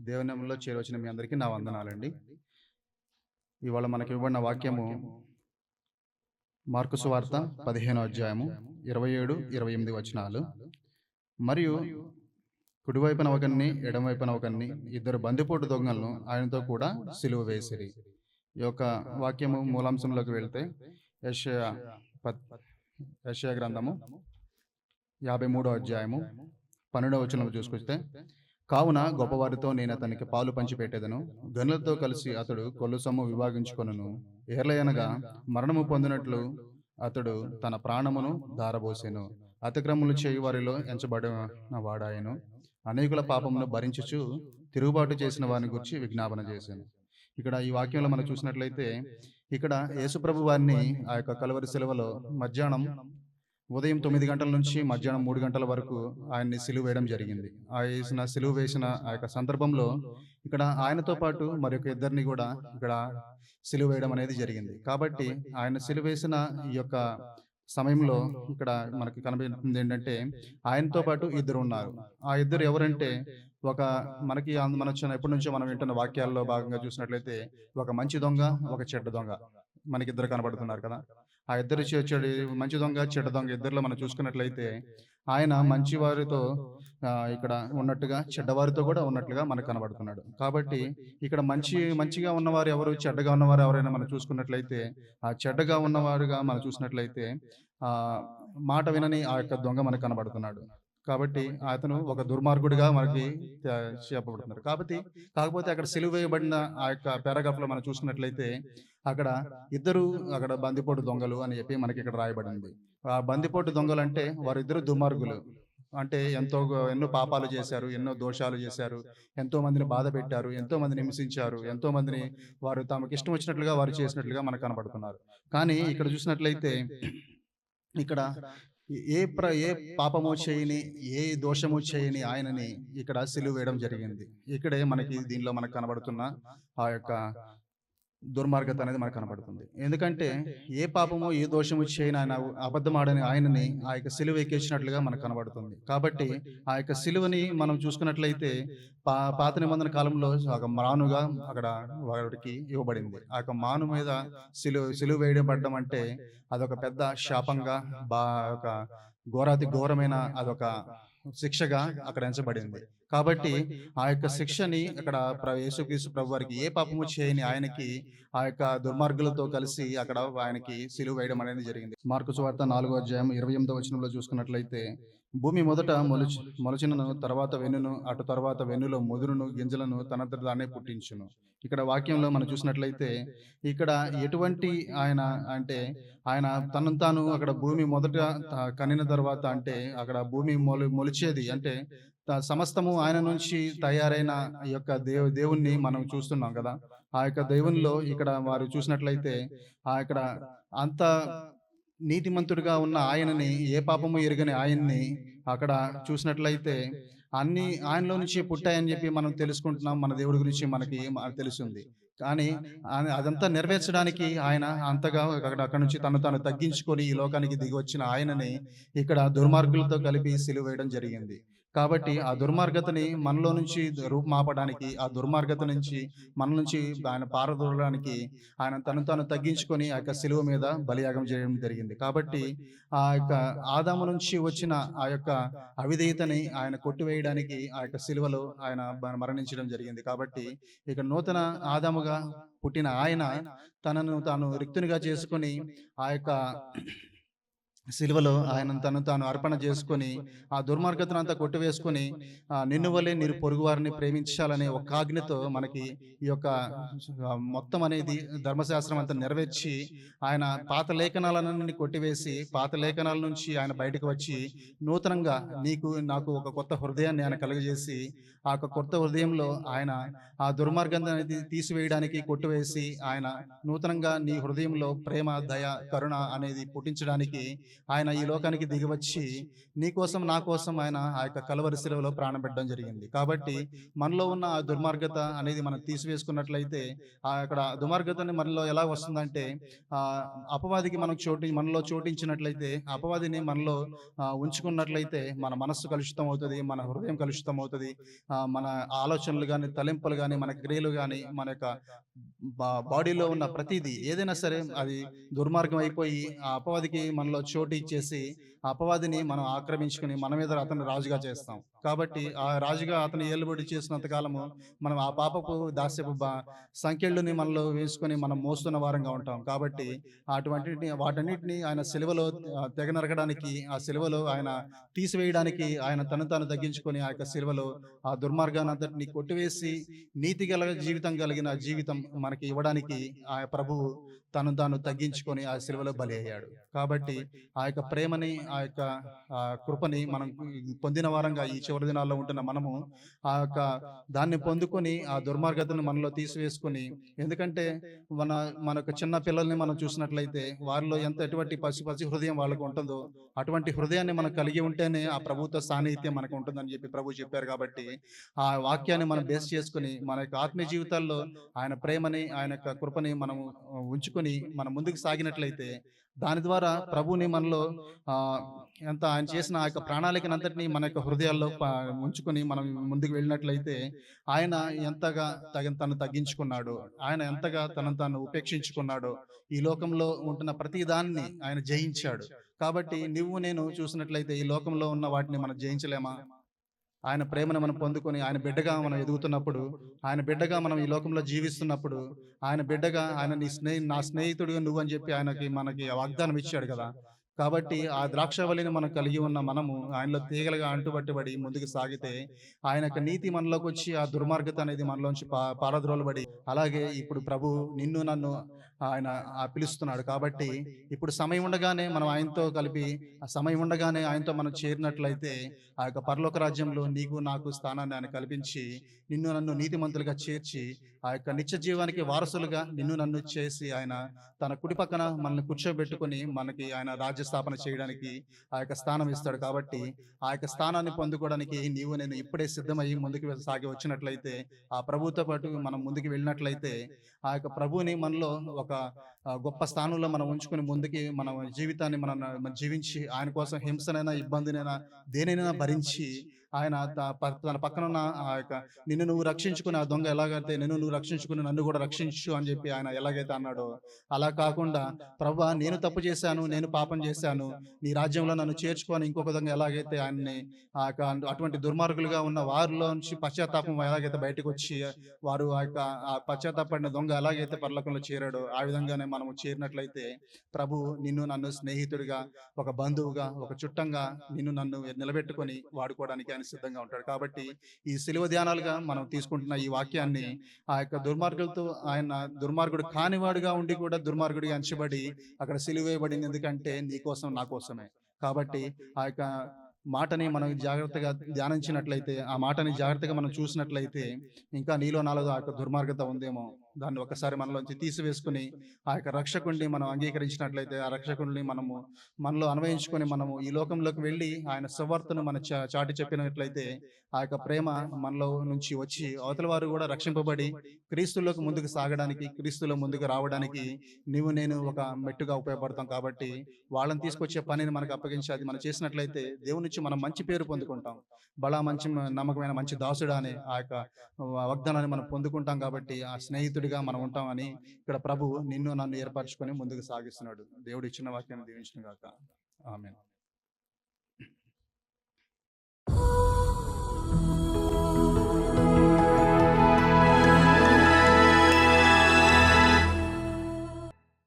దేవునిలో చేరవచ్చిన మీ అందరికీ నా వందనాలండి. ఇవాళ మనకి ఇవ్వబడిన వాక్యము మార్కు సువార్త పదిహేనో అధ్యాయము ఇరవై ఏడు ఇరవై ఎనిమిది వచనాలు. మరియు కుడివైపున ఒకరిని ఎడమవైపున ఒకరిని ఇద్దరు బందిపోటు దొంగలను ఆయనతో కూడా సిలువ వేసిరి. ఈ యొక్క వాక్యము మూలాంశంలోకి వెళ్తే యెషయా యెషయా గ్రంథము యాభై మూడో అధ్యాయము పన్నెండవ వచనంలో చూసుకొస్తే కావున గొప్పవారితో నేను అతనికి పాలు పంచిపెట్టేదను. గనులతో కలిసి అతడు కొల్లు సొమ్ము విభాగించుకొనును. ఏర్లయనగా మరణము పొందినట్లు అతడు తన ప్రాణమును దారబోసెను అతిక్రమములు చేయు వారిలో ఎంచబడిన వాడాయను అనేకుల పాపమును భరించుచు తిరుగుబాటు చేసిన వారిని గురించి విజ్ఞాపన చేశాను ఇక్కడ ఈ వాక్యంలో మనం చూసినట్లయితే ఇక్కడ యేసుప్రభు వారిని ఆ యొక్క కలవరి సెలవులో మధ్యాహ్నం ఉదయం తొమ్మిది గంటల నుంచి మధ్యాహ్నం మూడు గంటల వరకు ఆయన్ని సిలువ వేయడం జరిగింది. ఆ వేసిన సిలువ వేసిన ఆ యొక్క సందర్భంలో ఇక్కడ ఆయనతో పాటు మరి యొక్క ఇద్దరిని కూడా ఇక్కడ సిలువ వేయడం అనేది జరిగింది. కాబట్టి ఆయన సిలువ వేసిన ఈ యొక్క సమయంలో ఇక్కడ మనకి కనిపిస్తుంది ఏంటంటే ఆయనతో పాటు ఇద్దరు ఉన్నారు. ఆ ఇద్దరు ఎవరంటే ఒక మనకి మన చిన్న ఎప్పటి నుంచో మనం వింటున్న వాక్యాల్లో భాగంగా చూసినట్లయితే ఒక మంచి దొంగ ఒక చెడ్డ దొంగ మనకి ఇద్దరు కనబడుతున్నారు కదా. ఆ ఇద్దరు చెడు మంచి దొంగ చెడ్డ దొంగ ఇద్దరిలో మనం చూసుకున్నట్లయితే ఆయన మంచి వారితో ఆ, ఇక్కడ ఉన్నట్టుగా చెడ్డవారితో కూడా ఉన్నట్లుగా మనకు కనబడుతున్నాడు. కాబట్టి ఇక్కడ మంచి మంచిగా ఉన్నవారు ఎవరు చెడ్డగా ఉన్నవారు ఎవరైనా మనం చూసుకున్నట్లయితే ఆ చెడ్డగా ఉన్నవారుగా మనం చూసినట్లయితే ఆ మాట వినని ఆ యొక్క దొంగ మనకు కనబడుతున్నాడు. కాబట్టి అతను ఒక దుర్మార్గుడిగా మనకి చెప్పబడుతున్నారు కాబట్టి కాకపోతే అక్కడ సిలువ వేయబడిన ఆ యొక్క పారాగ్రాఫ్లో మనం చూసుకున్నట్లయితే అక్కడ ఇద్దరు అక్కడ బందిపోటు దొంగలు అని చెప్పి మనకి ఇక్కడ రాయబడింది. ఆ బందిపోటు దొంగలు అంటే వారిద్దరు దుర్మార్గులు. అంటే ఎంతో ఎన్నో పాపాలు చేశారు ఎన్నో దోషాలు చేశారు ఎంతో మందిని బాధ పెట్టారు ఎంతో మందిని హింసించారు ఎంతో మందిని వారు తమకు ఇష్టం వచ్చినట్లుగా వారు చేసినట్లుగా మనకు కనబడుతున్నారు. కానీ ఇక్కడ చూసినట్లయితే ఇక్కడ ఏ ప్ర ఏ పాపము చేయని ఏ దోషము చేయని ఆయనని ఇక్కడ సిలువ వేయడం జరిగింది. ఇక్కడే మనకి దీనిలో మనకు కనబడుతున్న ఆ యొక్క దుర్మార్గత అనేది మనకు కనబడుతుంది ఎందుకంటే ఏ పాపము ఏ దోషము చేయని ఆయన అబద్ధమాడని ఆయనని ఆ యొక్క సిలువ ఎక్కించినట్లుగా మనకు కనబడుతుంది. కాబట్టి ఆ యొక్క సిలువని మనం చూసుకున్నట్లయితే పా పాత నిబంధన కాలంలో ఒక మానుగా అక్కడ వాడికి ఇవ్వబడింది. ఆ యొక్క మాను మీద సిలువ సిలువ వేయబడడం అంటే అదొక పెద్ద శాపంగా బా ఒక ఘోరాతి ఘోరమైన అదొక శిక్షగా అక్కడ ఎంచబడింది. కాబట్టి ఆ యొక్క శిక్షని అక్కడ యేసుక్రీస్తు ప్రభు వారికి ఏ పాపము చేయని ఆయనకి ఆ యొక్క దుర్మార్గులతో కలిసి అక్కడ ఆయనకి సిలువ వేయడం అనేది జరిగింది. మార్కు సువార్త నాలుగో అధ్యాయం ఇరవై ఎనిమిదో వచనంలో చూసుకున్నట్లయితే భూమి మొదట మొలచి మొలచినను తర్వాత వెన్నును అటు తర్వాత వెన్నులో ముదురును గింజలను తనంతట తానే పుట్టించును. ఇక్కడ వాక్యంలో మనం చూసినట్లయితే ఇక్కడ ఎటువంటి ఆయన అంటే ఆయన తనను తాను అక్కడ భూమి మొదట కనిన తర్వాత అంటే అక్కడ భూమి మొలి మొలిచేది అంటే సమస్తము ఆయన నుంచి తయారైన ఈ యొక్క దేవు దేవుణ్ణి మనం చూస్తున్నాం కదా. ఆ యొక్క దేవునిలో ఇక్కడ వారు చూసినట్లయితే ఆ ఇక్కడ అంత నీతిమంతుడిగా ఉన్న ఆయనని ఏ పాపము ఎరుగని ఆయన్ని అక్కడ చూసినట్లయితే అన్ని ఆయనలో నుంచి పుట్టాయని చెప్పి మనం తెలుసుకుంటున్నాం. మన దేవుడి గురించి మనకి తెలుస్తుంది కానీ అదంతా నెరవేర్చడానికి ఆయన అంతగా అక్కడ అక్కడ నుంచి తను తాను తగ్గించుకొని ఈ లోకానికి దిగి వచ్చిన ఆయనని ఇక్కడ దుర్మార్గులతో కలిపి సిలువ వేయడం జరిగింది. కాబట్టి ఆ దుర్మార్గతని మనలో నుంచి రూపుమాపడానికి ఆ దుర్మార్గత నుంచి మన నుంచి ఆయన పారదోలడానికి ఆయన తను తాను తగ్గించుకొని ఆ యొక్క సిలువ మీద బలియాగం చేయడం జరిగింది. కాబట్టి ఆ యొక్క ఆదాము నుంచి వచ్చిన ఆ యొక్క అవిధేయతని ఆయన కొట్టివేయడానికి ఆ యొక్క సిలువలో ఆయన మరణించడం జరిగింది. కాబట్టి ఇక నూతన ఆదాముగా పుట్టిన ఆయన తనను తాను రిక్తునిగా చేసుకొని ఆ యొక్క సిలువలో ఆయన తను తాను అర్పణ చేసుకొని ఆ దుర్మార్గతను అంతా కొట్టివేసుకొని నిన్ను వలె మీరు పొరుగు వారిని ప్రేమించాలనే ఒక ఆజ్ఞతో మనకి ఈ యొక్క మొత్తం అనేది ధర్మశాస్త్రం అంతా నెరవేర్చి ఆయన పాత లేఖనాలన్నీ కొట్టివేసి పాత లేఖనాల నుంచి ఆయన బయటకు వచ్చి నూతనంగా నీకు నాకు ఒక కొత్త హృదయాన్ని ఆయన కలుగజేసి ఆ యొక్క కొత్త హృదయంలో ఆయన ఆ దుర్మార్గం అనేది తీసివేయడానికి కొట్టివేసి ఆయన నూతనంగా నీ హృదయంలో ప్రేమ దయ కరుణ అనేది పుట్టించడానికి ఆయన ఈ లోకానికి దిగివచ్చి నీ కోసం నా కోసం ఆయన ఆ యొక్క కలవరి శిలువలో ప్రాణం పెట్టడం జరిగింది. కాబట్టి మనలో ఉన్న ఆ దుర్మార్గత అనేది మనం తీసివేసుకున్నట్లయితే ఆ అక్కడ దుర్మార్గతని మనలో ఎలా వస్తుందంటే ఆ అపవాదికి మనకు చోటి మనలో చోటించినట్లయితే అపవాదిని మనలో ఉంచుకున్నట్లయితే మన మనస్సు కలుషితం అవుతుంది మన హృదయం కలుషితం అవుతుంది. ఆ, మన ఆలోచనలు కానీ తలింపులు కానీ మన క్రియలు కానీ మన యొక్క బా- బాడీలో ఉన్న ప్రతిదీ ఏదైనా సరే అది దుర్మార్గం అయిపోయి ఆ అపవాదికి మనలో చోటు ఇచ్చేసి ఆ అపవాదిని మనం ఆక్రమించుకుని మన మీద అతను రాజుగా చేస్తాం. కాబట్టి ఆ రాజుగా అతను ఏలుబడి చేసినంత కాలము మనం ఆ పాపపు దాస్యపు సంఖ్యలని మనలో వేసుకొని మనం మోస్తున్న వారంగా ఉంటాం. కాబట్టి అటువంటి వాటన్నిటిని ఆయన సిలువలో తెగ నరకడానికి ఆ సిలువలో ఆయన తీసివేయడానికి ఆయన తను తాను తగ్గించుకొని ఆ యొక్క సిలువలో ఆ దుర్మార్గాన్ని అంతటిని కొట్టివేసి నీతి గల జీవితం కలిగిన జీవితం మనకి ఇవ్వడానికి ఆ ప్రభువు తను తాను తగ్గించుకొని ఆ సిలువలో బలి అయ్యాడు. కాబట్టి ఆ యొక్క ప్రేమని ఆ యొక్క ఆ కృపని మనం పొందిన వారంగా ఈ చివరి దినాల్లో ఉంటున్న మనము ఆ యొక్క దాన్ని పొందుకొని ఆ దుర్మార్గతను మనలో తీసివేసుకొని ఎందుకంటే మన మన యొక్క చిన్న పిల్లల్ని మనం చూసినట్లయితే వారిలో ఎంత ఎటువంటి పసి పసి హృదయం వాళ్ళకు ఉంటుందో అటువంటి హృదయాన్ని మనం కలిగి ఉంటేనే ఆ ప్రభుత్వ సాన్నిహిత్యం మనకు ఉంటుందని చెప్పి ప్రభు చెప్పారు కాబట్టి ఆ వాక్యాన్ని మనం బేస్ చేసుకుని మన యొక్క ఆత్మీయ జీవితాల్లో ఆయన ప్రేమని ఆయన యొక్క కృపని మనం ఉంచుకొని మనం ముందుకు సాగినట్లయితే దాని ద్వారా ప్రభుని మనలో ఎంత ఆయన చేసిన ఆ యొక్క ప్రణాళికనంతటిని మన యొక్క హృదయాల్లో ఉంచుకొని మనం ముందుకు వెళ్ళినట్లయితే ఆయన ఎంతగా తగిన తను తగ్గించుకున్నాడు ఆయన ఎంతగా తనను తాను ఉపేక్షించుకున్నాడో ఈ లోకంలో ఉంటున్న ప్రతి దాన్ని ఆయన జయించాడు. కాబట్టి నువ్వు నేను చూసినట్లయితే ఈ లోకంలో ఉన్న వాటిని మనం జయించలేమా? ఆయన ప్రేమను మనం పొందుకొని ఆయన బిడ్డగా మనం ఎదుగుతున్నప్పుడు ఆయన బిడ్డగా మనం ఈ లోకంలో జీవిస్తున్నప్పుడు ఆయన బిడ్డగా ఆయన నీ స్నేహి నా స్నేహితుడిగా నువ్వు అని చెప్పి ఆయనకి మనకి వాగ్దానం ఇచ్చాడు కదా. కాబట్టి ఆ ద్రాక్షవల్లిని మనం కలిగి ఉన్న మనము ఆయనలో తీగలుగా అంటుబట్టుబడి ముందుకు సాగితే ఆయన యొక్క నీతి మనలోకి వచ్చి ఆ దుర్మార్గత అనేది మనలోంచి పా పారద్రోలబడి అలాగే ఇప్పుడు ప్రభు నిన్ను నన్ను ఆయన పిలుస్తున్నాడు. కాబట్టి ఇప్పుడు సమయం ఉండగానే మనం ఆయనతో కలిపి ఆ సమయం ఉండగానే ఆయనతో మనం చేరినట్లయితే ఆ యొక్క పరలోక రాజ్యంలో నీకు నాకు స్థానాన్ని ఆయన కల్పించి నిన్ను నన్ను నీతిమంతులుగా చేర్చి ఆ యొక్క నిత్య జీవానికి వారసులుగా నిన్ను నన్ను చేసి ఆయన తన కుడి పక్కన మనల్ని కూర్చోబెట్టుకొని మనకి ఆయన రాజ్య స్థాపన చేయడానికి ఆ యొక్క స్థానం ఇస్తాడు. కాబట్టి ఆ యొక్క స్థానాన్ని పొందుకోవడానికి నీవు నేను ఇప్పుడే సిద్ధమయ్యి ముందుకు సాగి వచ్చినట్లయితే ఆ ప్రభుతో పాటు మనం ముందుకు వెళ్ళినట్లయితే ఆ యొక్క ప్రభువుని మనలో ఒక होता గొప్ప స్థానంలో మనం ఉంచుకొని ముందుకి మన జీవితాన్ని మనం జీవించి ఆయన కోసం హింసనైనా ఇబ్బందినైనా దేనైనా భరించి ఆయన తన పక్కన ఉన్న ఆ యొక్క నిన్ను నువ్వు రక్షించుకుని ఆ దొంగ ఎలాగైతే నిన్ను నువ్వు రక్షించుకుని నన్ను కూడా రక్షించు అని చెప్పి ఆయన ఎలాగైతే అన్నాడో అలా కాకుండా ప్రభా నేను తప్పు చేశాను నేను పాపం చేశాను నీ రాజ్యంలో నన్ను చేర్చుకొని ఇంకొక విధంగా ఎలాగైతే ఆయన్ని ఆ యొక్క అటువంటి దుర్మార్గులుగా ఉన్న వారిలో నుంచి పశ్చాత్తాపం ఎలాగైతే బయటకు వచ్చి వారు ఆ యొక్క ఆ పశ్చాత్తాపడిన దొంగ ఎలాగైతే పర్లకంలో చేరాడో ఆ విధంగానే మనము చేరినట్లయితే ప్రభు నిన్ను నన్ను స్నేహితుడిగా ఒక బంధువుగా ఒక చుట్టంగా నిన్ను నన్ను నిలబెట్టుకొని వాడుకోవడానికి ఆయన సిద్ధంగా ఉంటాడు. కాబట్టి ఈ సిలువ ధ్యానాలుగా మనం తీసుకుంటున్న ఈ వాక్యాన్ని ఆ యొక్క దుర్మార్గులతో ఆయన దుర్మార్గుడు కానివాడుగా ఉండి కూడా దుర్మార్గుడిగా అంచబడి అక్కడ సిలువేయబడింది ఎందుకంటే నీకోసం నా కోసమే. కాబట్టి ఆ యొక్క మాటని మనం జాగ్రత్తగా ధ్యానించినట్లయితే ఆ మాటని జాగ్రత్తగా మనం చూసినట్లయితే ఇంకా నీలో నాలో ఆ యొక్క దుర్మార్గత ఉందేమో? దాన్ని ఒకసారి మనలోంచి తీసివేసుకుని ఆ యొక్క రక్షకుడిని మనం అంగీకరించినట్లయితే ఆ రక్షకుడిని మనము మనలో అన్వయించుకొని మనము ఈ లోకంలోకి వెళ్ళి ఆయన సువార్తను మన చా- చాటి చెప్పినట్లయితే ఆ యొక్క ప్రేమ మనలో నుంచి వచ్చి అవతల వారు కూడా రక్షింపబడి క్రీస్తులోకి ముందుకు సాగడానికి క్రీస్తులో ముందుకు రావడానికి నీవు నేను ఒక మెట్టుగా ఉపయోగపడతాం కాబట్టి వాళ్ళని తీసుకొచ్చే పనిని మనకు అప్పగించి అది మనం చేసినట్లయితే దేవుని నుంచి మనం మంచి పేరు పొందుకుంటాం. బలా మంచి నమ్మకమైన మంచి దాసుడా అనే ఆ యొక్క వాగ్దానాన్ని మనం పొందుకుంటాం కాబట్టి ఆ స్నేహితుడిగా మనం ఉంటామని ఇక్కడ ప్రభు నిన్ను నన్ను ఏర్పరచుకొని ముందుకు సాగిస్తున్నాడు. దేవుడు ఇచ్చిన వాక్యాన్ని దీవించిన గాక. ఆమె